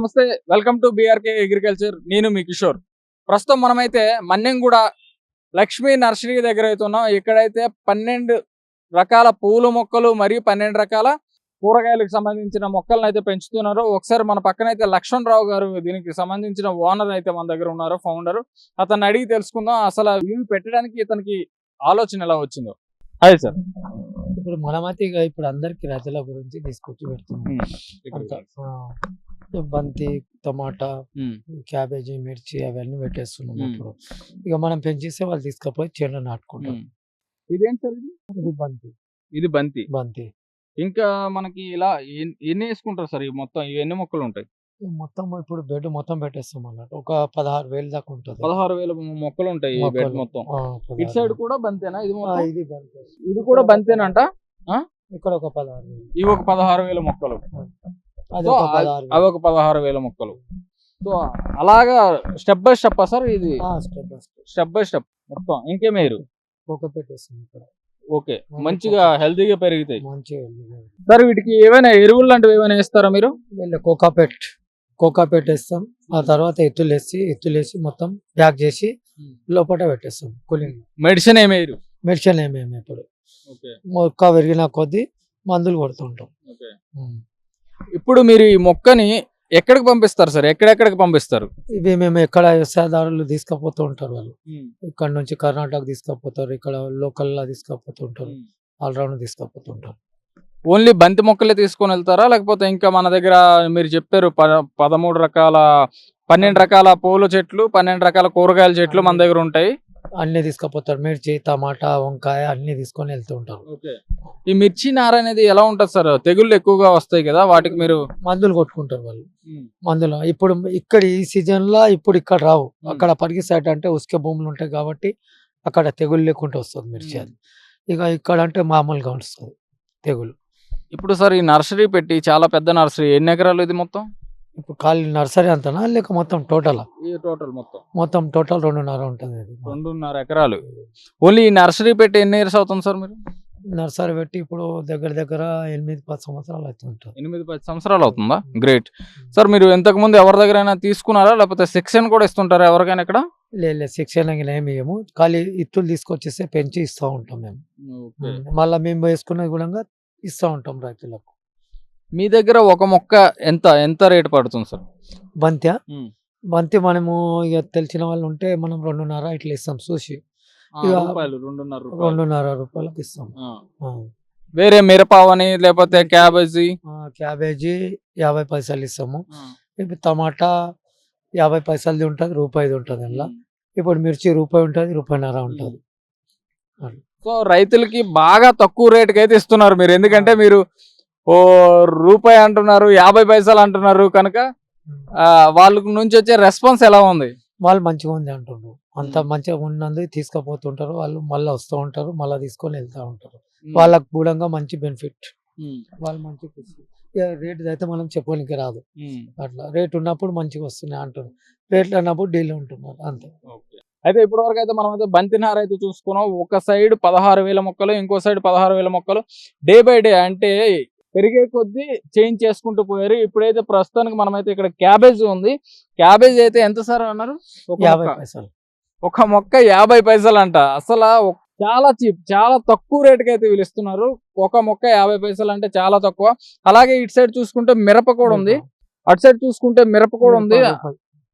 నమస్తే welcome to BRK agriculture. నేను మీ కిషోర్. ప్రస్తుతం మనమైతే మన్నెంగూడ లక్ష్మీ నర్సరీ దగ్గర అయితే ఉన్నాం. ఇక్కడైతే పన్నెండు రకాల పూల మొక్కలు మరియు పన్నెండు రకాల కూరగాయలకు సంబంధించిన మొక్కలను అయితే పెంచుతున్నారు. ఒకసారి మన పక్కన అయితే లక్ష్మణ్ రావు గారు దీనికి సంబంధించిన ఓనర్ అయితే మన దగ్గర ఉన్నారు ఫౌండర్ అతన్ని అడిగి తెలుసుకుందాం. అసలు ఇవి పెట్టడానికి ఇతనికి ఆలోచన ఎలా వచ్చిందో. అదే సార్. ఇప్పుడు మనమైతే ఇక ఇప్పుడు అందరికి రజల గురించి తీసుకొచ్చి పెడుతున్నాం. బంతి టమాటా క్యాబేజీ మిర్చి అవన్నీ పెట్టేస్తున్నాం. ఇప్పుడు ఇక మనం పెంచేస్తే వాళ్ళు తీసుకుపోయి చేను నాటుకుంటాం సార్ ఇది? బంతి. ఇది బంతి. బంతి. ఇంకా మనకి ఇలా ఎన్- ఎన్ని వేసుకుంటారు సార్? ఈ మొత్తం ఎన్ని మొక్కలు ఉంటాయి. మొత్తం ఇప్పుడు బెడ్ మొత్తం పెట్టేస్తాం అన్నట్టు. ఒక పదహారు వేలు దాకా ఉంటుంది. పదహారు వేల మొక్కలు ఉంటాయి ఈ బెడ్. మొత్తం. ఇటు సైడ్. కూడా బంతేనా ఇది ఇది బంతి. ఇది కూడా బంతేనంట? ఇక్కడ ఒక పదహారు వేలు. ఇవి ఒక పదహారు వేల మొక్కలు. అవి ఒక పదహారు వేల మొక్కలు. సో అలాగా స్టెప్ బై స్టెప్ సార్ ఇది? Step by step. Step by step మొత్తం. ఇంకేమేరు ఒక పెట్టేస్తాం ఇక్కడ. ఓకే. మంచిగా హెల్తీగా పెరుగుతాయి మంచిగా సార్ వీటికి ఏమైనా ఎరువులు లాంటివి ఏమైనా వేస్తారా మీరు? కోకాపెట్. కోకాపెట్ వేస్తాం ఆ తర్వాత ఎత్తులు వేసి ఎత్తులు వేసి మొత్తం ప్యాక్ చేసి లోపల పెట్టేస్తాం కూలింగ్. మెడిసిన్ ఏమేరు మెడిసిన్ ఏమేమి ఇప్పుడు మొక్క పెరిగిన కొద్దీ మందులు కొడుతుంటాం. ఉమ్. ఇప్పుడు మీరు ఈ మొక్కని ఎక్కడికి పంపిస్తారు సార్? ఎక్కడెక్కడికి పంపిస్తారు? ఇవి మేము ఎక్కడ వ్యవసాయదారులు తీసుకుపోతూ ఉంటారు వాళ్ళు. ఇక్కడ నుంచి కర్ణాటక తీసుకుపోతారు ఇక్కడ లోకల్ లా తీసుకుపోతూ ఉంటారు. ఆల్రౌండ్ తీసుకుపోతూ ఉంటారు. ఓన్లీ బంతి మొక్కలే తీసుకొని వెళ్తారా? లేకపోతే ఇంకా మన దగ్గర మీరు చెప్పారు ప- పదమూడు రకాల పన్నెండు రకాల పూల చెట్లు పన్నెండు రకాల కూరగాయల చెట్లు మన దగ్గర ఉంటాయి. అన్ని తీసుకుపోతారు. మిర్చి టమాటా వంకాయ అన్ని తీసుకొని వెళ్తూ ఉంటారు. ఈ మిర్చి నార అనేది ఎలా ఉంటుంది సార్? తెగుళ్ళు ఎక్కువగా వస్తాయి కదా వాటికి మీరు మందులు కొట్టుకుంటారు వాళ్ళు. మందులు. ఇప్పుడు ఇక్కడ ఈ సీజన్లో ఇప్పుడు ఇక్కడ రావు. అక్కడ పరిగి సైడ్ అంటే ఉసుకే భూములు ఉంటాయి కాబట్టి అక్కడ తెగులు లేకుండా వస్తుంది మిర్చి అది. ఇక ఇక్కడ అంటే మామూలుగా వస్తుంది తెగులు ఇప్పుడు సార్ ఈ నర్సరీ పెట్టి చాలా పెద్ద నర్సరీ ఎన్ని ఎకరాలు ఇది మొత్తం? ఇప్పుడు ఖాళీ నర్సరీ అంతనా? లేక మొత్తం టోటల్ ఈ టోటల్ మొత్తం. మొత్తం టోటల్ రెండున్నర ఉంటుంది ఇది. రెండున్నర ఎకరాలు. ఓన్లీ ఈ నర్సరీ పెట్టి ఎన్ని ఇయర్స్ అవుతుంది సార్ మీరు? నర్సరీ పెట్టి ఇప్పుడు దగ్గర దగ్గర ఎనిమిది పది సంవత్సరాలు అవుతుంటుంది ఎనిమిది పది సంవత్సరాలు అవుతుందా? గ్రేట్ సార్ మీరు ఇంతకు ముందు ఎవరి దగ్గరైనా తీసుకున్నారా? లేకపోతే శిక్షణ కూడా ఇస్తుంటారా ఎవరికైనా ఇక్కడ? లేదు శిక్షణ గిన ఏమి ఇయ్యము. ఖాళీ ఇత్తులు తీసుకొచ్చేస్తే పెంచి ఇస్తూ ఉంటాం మేము. మళ్ళీ మేము వేసుకున్నది కూడా ఇస్తూ ఉంటాం రైతులకు. మీ దగ్గర ఒక మొక్క ఎంత ఎంత రేట్ పడుతుంది సార్? బంత్య. బంతి మనము ఇక తెలిసిన వాళ్ళు ఉంటే మనం రెండున్నర ఇట్లా ఇస్తాం చూసి. ఇక రెండున్నర రెండున్నర రూపాయలకు ఇస్తాం. ఆ. వేరే మిరపావని లేకపోతే క్యాబేజీ? ఆ, క్యాబేజీ యాభై పైసలు ఇస్తాము. ఇప్పుడు టమాటా యాభై పైసలది ఉంటుంది రూపాయిది ఉంటుంది అందులో. ఇప్పుడు మిర్చి రూపాయి ఉంటుంది రూపాయిన్నర ఉంటుంది. సో రైతులకి బాగా తక్కువ రేటుకి అయితే ఇస్తున్నారు మీరు. ఎందుకంటే మీరు ఓ రూపాయి అంటున్నారు యాభై పైసలు అంటున్నారు కనుక వాళ్ళ నుంచి వచ్చే రెస్పాన్స్ ఎలా ఉంది? వాళ్ళు మంచిగా ఉంది అంటుండ్రు. అంత. మంచిగా ఉన్నందుకు తీసుకుపోతుంటారు. వాళ్ళు మళ్ళీ వస్తూ ఉంటారు మళ్ళీ తీసుకొని వెళ్తూ ఉంటారు. వాళ్ళకు కూడా మంచి బెనిఫిట్ వాళ్ళు. ఇక రేట్ అయితే మనం చెప్పడానికి రాదు. అట్లా రేట్ ఉన్నప్పుడు మంచిగా వస్తున్నాయి అంటారు రేట్లు అన్నప్పుడు డీల్ ఉంటున్నారు అంతే. అయితే ఇప్పటి వరకు అయితే మనం అయితే బంతినార అయితే చూసుకున్నాం. ఒక సైడ్ పదహారు వేల మొక్కలు ఇంకో సైడ్ పదహారు వేల మొక్కలు. డే బై డే అంటే పెరిగే కొద్దీ చేంజ్ చేసుకుంటూ పోయారు. ఇప్పుడైతే ప్రస్తుతానికి మనమైతే ఇక్కడ క్యాబేజ్ ఉంది. క్యాబేజ్ అయితే ఎంత సార్ అన్నారు? ఒక మొక్క. యాభై పైసలు అంట. అసలు చాలా చీప్ చాలా తక్కువ రేటుకి అయితే వీళ్ళు ఇస్తున్నారు ఒక మొక్క యాభై పైసలు అంటే చాలా తక్కువ. అలాగే ఇటు సైడ్ చూసుకుంటే మిరప కూడా ఉంది. అటు సైడ్ చూసుకుంటే మిరప కూడా ఉంది.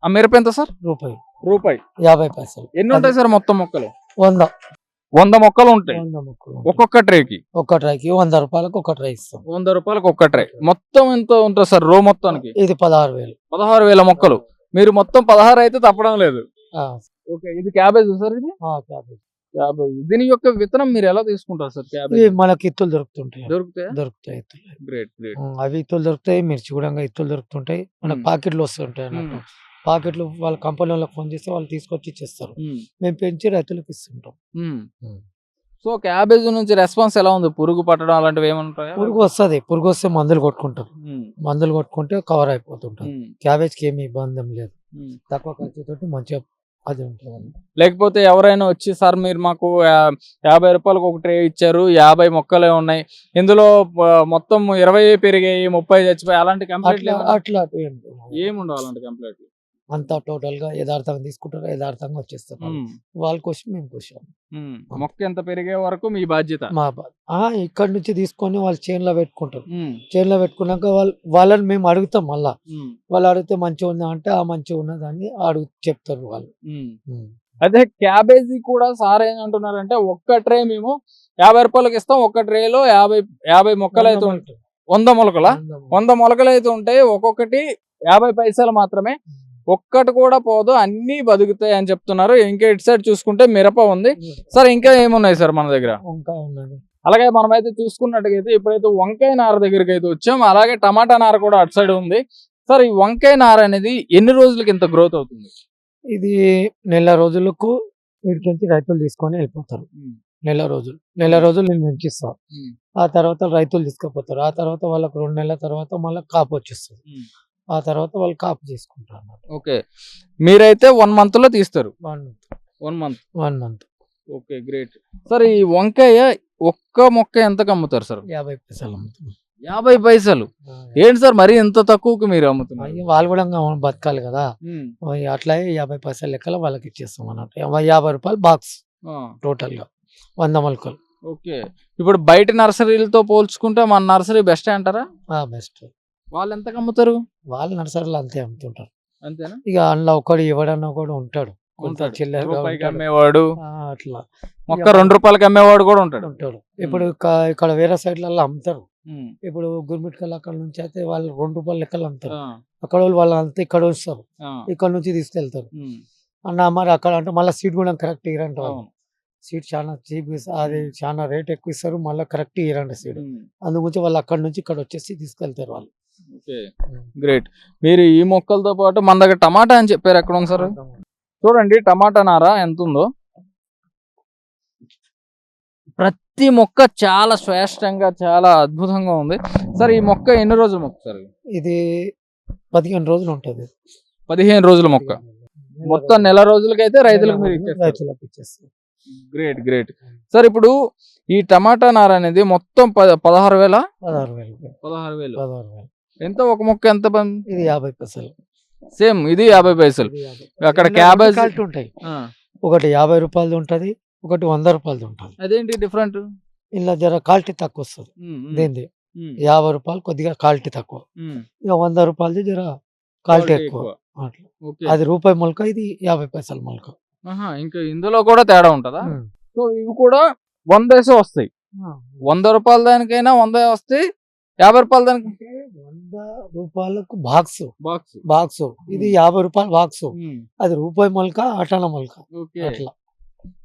ఆ మిరప ఎంత సార్? రూపాయి. రూపాయి. యాభై పైసలు. ఎన్ని ఉంటాయి సార్ మొత్తం మొక్కలు? వంద. వంద మొక్కలు ఉంటాయి. వంద ముక్కలు ఒక్కొక్క ట్రేకి? ఒక ట్రైకి వంద రూపాయలకు ఒక ట్రై ఇస్తాం. వంద రూపాయలకు ఒక్క ట్రే. మొత్తం ఎంత ఉంటుంది సార్ రో మొత్తానికి? ఇది పదహారు వేలు. పదహారు వేల మొక్కలు. మీరు మొత్తం పదహారు అయితే తప్పడం లేదు. ఆ, ఓకే ఇది క్యాబేజ్ సార్ ఇది? ఆ, క్యాబేజ్. క్యాబేజ్. దీని యొక్క విత్తనం మీరు ఎలా తీసుకుంటారు సార్ ఇవి క్యాబేజ్ మనకి ఇత్తులు దొరుకుతుంటాయి. దొరుకుతాయి? దొరుకుతాయి ఇత్తులు. Great great. అవి ఇత్తులు దొరుకుతాయి మిర్చి కూడా ఇత్తులు దొరుకుతుంటాయి. మనకు. పాకెట్లు వస్తుంటాయి అన్నట్టు. పాకెట్లు వాళ్ళ కంపెనీ వాళ్ళకి ఫోన్ చేస్తే వాళ్ళు తీసుకొచ్చి ఇచ్చేస్తారు. మేము. పెంచి రైతులకు ఇస్తుంటాం. సో క్యాబేజ్ నుంచి రెస్పాన్స్ ఎలా ఉంది? పురుగు పట్టడం అలాంటివి ఏమంటాయా పురుగు వస్తుంది. పురుగు వస్తే మందులు కొట్టుకుంటారు. మందులు కొట్టుకుంటే కవర్ అయిపోతుంటారు. క్యాబేజ్కి ఏమి ఇబ్బంది లేదు. తక్కువ ఖర్చుతోటి మంచిగా అది ఉంటుంది లేకపోతే ఎవరైనా వచ్చి సార్ మీరు మాకు యాభై రూపాయలకు ఒక ట్రే ఇచ్చారు. యాభై మొక్కలే ఉన్నాయి. ఇందులో మొత్తం ఇరవై పెరిగాయి ముప్పై చచ్చిపోయి అలాంటి కంప్లైంట్ అట్లా. ఏముండవు అలాంటి కంప్లైంట్ అంతా టోటల్గా యథార్థంగా తీసుకుంటారు యథార్థంగా వచ్చేస్తారు వాళ్ళు. క్వశ్చన్ మేము క్వశ్చన్. మొక్క ఎంత పెరిగే వరకు మీ బాధ్యత. మా ఇక్కడ నుంచి తీసుకొని వాళ్ళు చైన్లో పెట్టుకుంటారు. ఉమ్, చైన్లో పెట్టుకున్నాక వాళ్ళు వాళ్ళని మేము అడుగుతాం మళ్ళా. వాళ్ళు అడిగితే మంచిగా ఉందా అంటే ఆ మంచిగా ఉన్నదని అడుగు చెప్తారు వాళ్ళు. అదే క్యాబేజీ కూడా సార్ ఏమంటున్నారంటే ఒక్క ట్రే మేము యాభై రూపాయలకి ఇస్తాం ఒక్క ట్రేలో యాభై యాభై మొక్కలు అయితే ఉంటాయి వంద మొలకల? వంద మొలకలు. అయితే ఉంటాయి ఒక్కొక్కటి యాభై పైసలు మాత్రమే ఒక్కటి కూడా పోదు అన్ని బతుకుతాయి అని చెప్తున్నారు. ఇంకా ఇటు సైడ్ చూసుకుంటే మిరప ఉంది. సార్ ఇంకా ఏమున్నాయి సార్ మన దగ్గర? వంకాయ ఉన్నది అలాగే మనమైతే చూసుకున్నట్టుగైతే ఇప్పుడైతే వంకాయ నార దగ్గరికి అయితే వచ్చాం. అలాగే టమాటా నార కూడా అటు సైడ్ ఉంది. సార్ ఈ వంకాయ నార అనేది ఎన్ని రోజులకి ఇంత గ్రోత్ అవుతుంది? ఇది నెల రోజులకు వీటికి నుంచి రైతులు తీసుకొని వెళ్ళిపోతారు. నెల రోజులు. నెల రోజులు నేను పెంచిస్తాను. ఆ తర్వాత రైతులు తీసుకుపోతారు. ఆ తర్వాత వాళ్ళకి రెండు నెలల తర్వాత మళ్ళీ కాపు వచ్చేస్తుంది. ఆ తర్వాత వాళ్ళు కాపు చేసుకుంటారు అన్నమాట ఓకే. మీరైతే వన్ మంత్లో తీస్తారు. One one month one month okay great. Sir ఈ వంకాయ ఒక్క మొక్క ఎంతకు అమ్ముతారు సార్? యాభై పైసలు అమ్ముతున్నాం యాభై పైసలు. ఏంటి సార్ మరి ఎంత తక్కువకి మీరు అమ్ముతున్నారు? అయ్యి వాళ్ళు కూడా బతకాలి కదా. అట్లా యాభై పైసలు లెక్కల వాళ్ళకి ఇచ్చేస్తాం అన్నట్టు యాభై- రూపాయలు బాక్స్ టోటల్గా వంద మొలకలు. ఓకే. ఇప్పుడు బయట నర్సరీలతో పోల్చుకుంటే మన నర్సరీ బెస్ట్ అంటారా? బెస్ట్. వాళ్ళు ఎంతకు అమ్ముతారు? వాళ్ళ నర్సరీలో అంతే అమ్ముతుంటారు. అంతేనా? ఇక అందులో ఒకడు ఎవడన్నా కూడా ఉంటాడు. అమ్మేవాడు. అట్లా. మొక్క రెండు రూపాయలకి అమ్మేవాడు కూడా ఉంటాడు. ఉంటాడు. ఇప్పుడు ఇక- ఇక్కడ వేరే సైడ్లలో అమ్ముతారు. ఇప్పుడు గుర్మిట్కల్ అక్కడ నుంచి అయితే వాళ్ళు రెండు రూపాయల లెక్కలు అమ్ముతారు. అక్కడ వాళ్ళు వాళ్ళు అంతా ఇక్కడ వస్తారు. ఇక్కడ నుంచి తీసుకెళ్తారు. అన్న మరి అక్కడ అంటే మళ్ళీ సీట్ కూడా కరెక్ట్ అవును, సీట్ చాలా చీప్ అది చాలా రేట్ ఎక్కువ ఇస్తారు. మళ్ళీ కరెక్ట్ ఇయ్యరంట సీట్. అందుగురించి వాళ్ళు అక్కడ నుంచి ఇక్కడ వచ్చేసి తీసుకెళ్తారు వాళ్ళు. ఓకే. గ్రేట్ మీరు ఈ మొక్కలతో పాటు మన దగ్గర టమాటా అని చెప్పారు ఎక్కడ ఉంది సార్? చూడండి టమాటా నార ఎంత ఉందో ప్రతి మొక్క చాలా శ్రేష్టంగా చాలా అద్భుతంగా ఉంది. సార్ ఈ మొక్క ఎన్ని రోజుల మొక్క సార్? ఇది? పదిహేను రోజులు ఉంటుంది. పదిహేను రోజుల మొక్క. మొత్తం నెల రోజులకైతే రైతులకు మీరు గ్రేట్ గ్రేట్ సార్ ఇప్పుడు ఈ టమాటా నార అనేది మొత్తం పదహారు వేల? పదహారు వేలు. పదహారు వేలు. పదహారు వేలు. ఎంత ఒక మొక్క ఎంత ఇది యాభై పైసలు. సేమ్ ఇది యాభై పైసలు. అక్కడ క్యాబేజ్ ఉంటాయి. ఒకటి యాభై రూపాయలది ఉంటది ఒకటి వంద రూపాయలది ఉంటది. అదేంటి డిఫరెంట్? ఇలా జర క్వాలిటీ తక్కువ వస్తుంది. దేంది? యాభై రూపాయలు కొద్దిగా క్వాలిటీ తక్కువ. ఇక వంద రూపాయలది జర క్వాలిటీ ఎక్కువ. అది రూపాయి మొలక ఇది యాభై పైసల మొలక. ఇంకా ఇందులో కూడా తేడా ఉంటదా. సో ఇవి కూడా వందేసే వస్తాయి. వంద రూపాయల దానికైనా వంద వస్తాయి యాభై రూపాయల దానికి? వంద రూపాయలకు బాక్స్. బాక్స్. బాక్స్. ఇది యాభై రూపాయల బాక్స్. అది రూపాయి మొలక అటాన మొలక. అట్లా.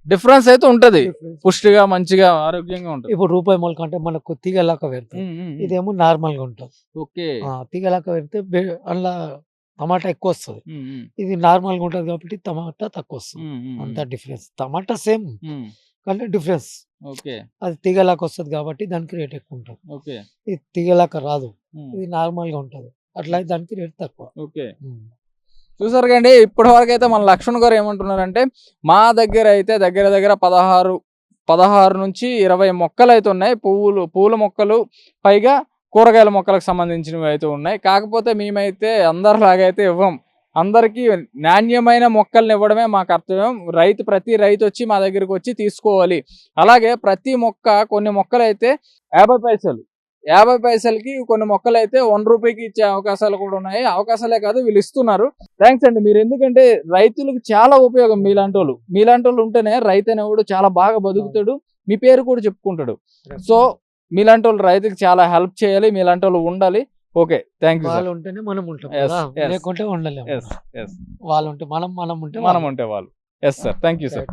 డిఫరెన్స్ అయితే ఉంటది. పుష్టిగా మంచిగా ఆరోగ్యంగా ఉంటది. ఇప్పుడు రూపాయి మొలక అంటే మనకు తీగలాక పెడతాం ఇదేమో నార్మల్గా ఉంటుంది. ఓకే. తీగలాక పెడితే అందులో టమాటా ఎక్కువ వస్తుంది ఇది నార్మల్గా ఉంటుంది కాబట్టి టమాటా తక్కువ వస్తుంది అంత డిఫరెన్స్. Tomato same. కానీ డిఫరెన్స్. ఓకే. అది తీగలాక వస్తుంది కాబట్టి దానికి రేట్ ఎక్కువ ఉంటుంది ఓకే. ఇది తీగలాక రాదు. ఇది నార్మల్గా ఉంటుంది. అట్లా దానికి రేట్ తక్కువ. ఓకే. చూసారు కండి ఇప్పటి వరకు అయితే మన లక్ష్మణ్ గారు ఏమంటున్నారంటే మా దగ్గర అయితే దగ్గర దగ్గర పదహారు పదహారు నుంచి ఇరవై మొక్కలు అయితే ఉన్నాయి. పువ్వులు పూల మొక్కలు పైగా కూరగాయల మొక్కలకు సంబంధించినవి అయితే ఉన్నాయి. కాకపోతే మేమైతే అందరిలాగా అయితే ఇవ్వం. అందరికీ నాణ్యమైన మొక్కల్ని ఇవ్వడమే మా కర్తవ్యం. రైతు ప్రతి రైతు వచ్చి మా దగ్గరికి వచ్చి తీసుకోవాలి. అలాగే ప్రతి మొక్క కొన్ని మొక్కలు అయితే యాభై పైసలు. యాభై పైసలకి కొన్ని మొక్కలు అయితే వన్ రూపీకి ఇచ్చే అవకాశాలు కూడా ఉన్నాయి. అవకాశాలే కాదు వీళ్ళు ఇస్తున్నారు. థ్యాంక్స్ అండి. మీరు ఎందుకంటే రైతులకు చాలా ఉపయోగం మీలాంటి వాళ్ళు మీలాంటి వాళ్ళు ఉంటేనే రైతు అనేవాడు చాలా బాగా బతుకుతాడు. మీ పేరు కూడా చెప్పుకుంటాడు. సో మీలాంటి వాళ్ళు రైతుకి చాలా హెల్ప్ చేయాలి. మీలాంటి వాళ్ళు ఉండాలి. ఓకే థ్యాంక్ యూ వాళ్ళు ఉంటేనే మనం ఉంటాం. లేకుంటే ఉండలేము ఎస్ ఎస్ వాళ్ళు ఉంటే మనం మనం ఉంటే మనం ఉంటే వాళ్ళు. Yes sir thank you sir.